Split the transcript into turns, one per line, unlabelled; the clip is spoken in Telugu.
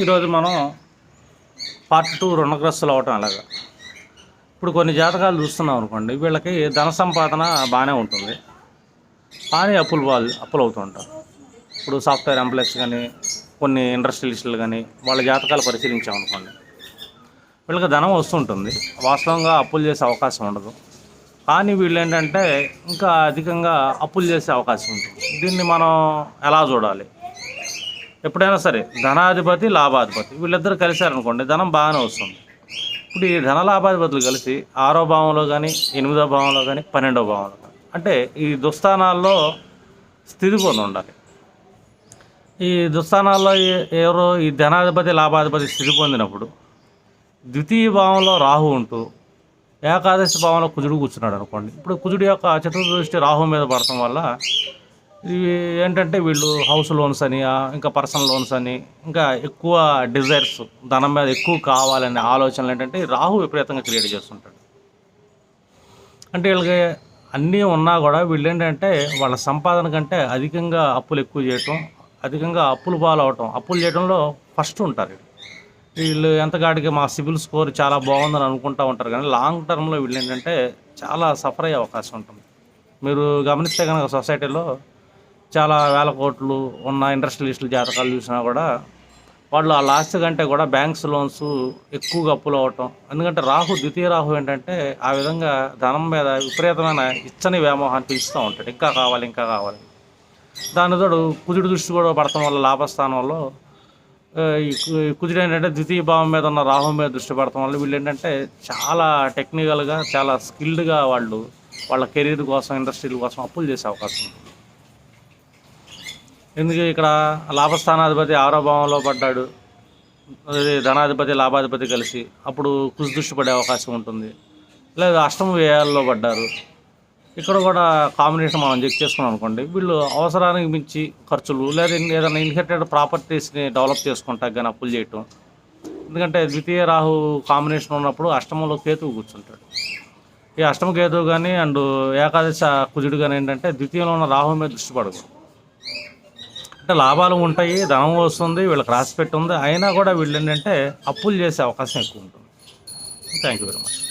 ఈరోజు మనం పార్ట్ టూ రుణగ్రస్తులు అవటం అలాగా. ఇప్పుడు కొన్ని జాతకాలు చూస్తున్నాం అనుకోండి వీళ్ళకి ధన సంపాదన బాగానే ఉంటుంది. కానీ అప్పులు వాళ్ళు అప్పులు అవుతుంటారు ఇప్పుడు సాఫ్ట్వేర్ ఎంప్లాయీస్ కానీ కొన్ని ఇండస్ట్రియలిస్టులు కానీ వాళ్ళ జాతకాలు పరిశీలించామనుకోండి వీళ్ళకి ధనం వస్తుంటుంది. వాస్తవంగా అప్పులు చేసే అవకాశం ఉండదు. కానీ వీళ్ళు ఏంటంటే ఇంకా అధికంగా అప్పులు చేసే అవకాశం ఉంటుంది. దీన్ని మనం ఎలా చూడాలి? ఎప్పుడైనా సరే ధనాధిపతి లాభాధిపతి వీళ్ళిద్దరు కలిశారనుకోండి ధనం బాగానే వస్తుంది. ఇప్పుడు ఈ ధన లాభాధిపతులు కలిసి ఆరో భావంలో కానీ ఎనిమిదో భావంలో కానీ పన్నెండో భావంలో కానీ అంటే ఈ దుస్థానాల్లో స్థితి పొంది ఉండాలి. ఈ దుస్థానాల్లో ఎవరో ఈ ధనాధిపతి లాభాధిపతి స్థితి పొందినప్పుడు ద్వితీయ భావంలో రాహు ఉంటూ ఏకాదశి భావంలో కుజుడు కూర్చున్నాడు అనుకోండి ఇప్పుడు కుజుడు యొక్క చతుర్దృష్టి రాహు మీద పడటం వల్ల ఇవి ఏంటంటే వీళ్ళు హౌస్ లోన్స్ అని ఇంకా పర్సనల్ లోన్స్ అని ఇంకా ఎక్కువ డిజైర్స్ ధనం మీద ఎక్కువ కావాలనే ఆలోచనలు ఏంటంటే రాహు విపరీతంగా క్రియేట్ చేస్తుంటాడు అంటే వీళ్ళకి అన్నీ ఉన్నా కూడా వీళ్ళు ఏంటంటే వాళ్ళ సంపాదన కంటే అధికంగా అప్పులు ఎక్కువ చేయటం అధికంగా అప్పులు పాలవటం అప్పులు చేయడంలో ఫస్ట్ ఉంటారు వీళ్ళు. ఎంతగాడికి ఎంతకాడికి మా సిబిల్ స్కోర్ చాలా బాగుందని అనుకుంటూ ఉంటారు కానీ లాంగ్ టర్మ్లో వీళ్ళు ఏంటంటే చాలా సఫర్ అయ్యే అవకాశం ఉంటుంది మీరు గమనిస్తే కనుక సొసైటీలో చాలా వేల కోట్లు ఉన్న ఇండస్ట్రియలిస్టుల జాతకాలు చూసినా కూడా వాళ్ళు ఆ లాస్ట్ కంటే కూడా బ్యాంక్స్ లోన్స్ ఎక్కువగా అప్పులు అవ్వటం. ఎందుకంటే రాహు ద్వితీయ రాహు ఏంటంటే ఆ విధంగా ధనం మీద విపరీతమైన ఇచ్చని వ్యామోహాన్ని పెంచుతూ ఉంటాడు. ఇంకా కావాలి ఇంకా కావాలి. దాని తోడు కుజుడు దృష్టి కూడా పడటం వల్ల లాభస్థానంలో ఆ, కుజుడు ఏంటంటే ద్వితీయ భావం మీద ఉన్న రాహు మీద దృష్టి పడటం వల్ల వీళ్ళు ఏంటంటే చాలా టెక్నికల్గా చాలా స్కిల్డ్గా వాళ్ళు వాళ్ళ కెరీర్ కోసం ఇండస్ట్రీల కోసం అప్పులు చేసే అవకాశం ఉంది. ఎందుకు ఇక్కడ లాభస్థానాధిపతి ఆరో భావంలో పడ్డాడు? ధనాధిపతి లాభాధిపతి కలిసి అప్పుడు కుసిదృష్టి దృష్టి పడే అవకాశం ఉంటుంది. లేదా అష్టమ వ్యయాల్లో పడ్డారు. ఇక్కడ కూడా కాంబినేషన్ మనం చెక్ చేసుకున్నాం అనుకోండి. వీళ్ళు అవసరానికి మించి ఖర్చులు లేదా ఏదైనా ఇన్హెరిటెడ్ ప్రాపర్టీస్ని డెవలప్ చేసుకుంటా కానీ అప్పులు చేయటం. ఎందుకంటే ద్వితీయ రాహు కాంబినేషన్ ఉన్నప్పుడు అష్టమంలో కేతువు కూర్చుంటాడు. ఈ అష్టమ కేతువు కానీ అండ్ ఏకాదశ కుజుడు కానీ ఏంటంటే ద్వితీయంలో ఉన్న రాహు మీద దృష్టి పడకూడదు. అంటే లాభాలు ఉంటాయి ధనం వస్తుంది వీళ్ళకి రాసి పెట్టి ఉంది అయినా కూడా వీళ్ళు ఏంటంటే అప్పులు చేసే అవకాశం ఎక్కువ ఉంటుంది. Thank you very much